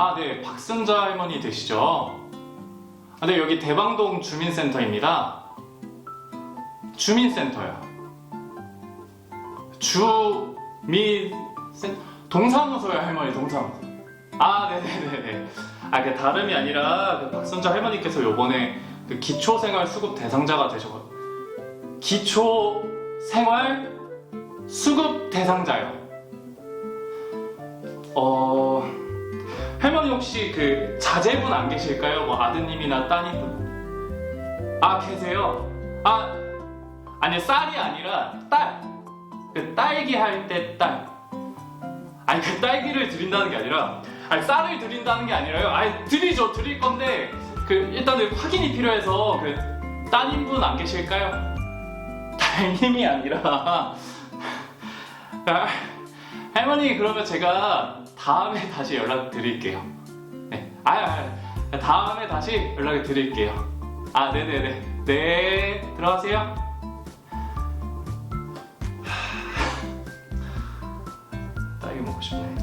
아, 네, 박승자 할머니 되시죠? 아, 네, 여기 대방동 주민센터입니다. 주민센터요. 주민센 동사무소요, 할머니 동사무소. 아, 네네네네. 아, 그 다름이 아니라 그 박승자 할머니께서 요번에 그 기초생활 수급 대상자가 되셔. 기초생활 수급 대상자요. 어. 혹시 그 자제분 안 계실까요? 뭐 아드님이나 따님분? 아 계세요? 아 아니 쌀이 아니라 딸. 그 딸기 할 때 딸. 아니 그 딸기를 드린다는 게 아니라 아니 쌀을 드린다는 게 아니라요. 아니 드리죠 드릴 건데 그 일단은 확인이 필요해서 그 따님분 안 계실까요? 따님이 아니라 아, 할머니 그러면 제가 다음에 다시 연락 드릴게요. 네. 아, 아, 다음에 다시 연락을 드릴게요. 아, 네네네. 네, 들어가세요. 하, 딸기 먹고 싶네.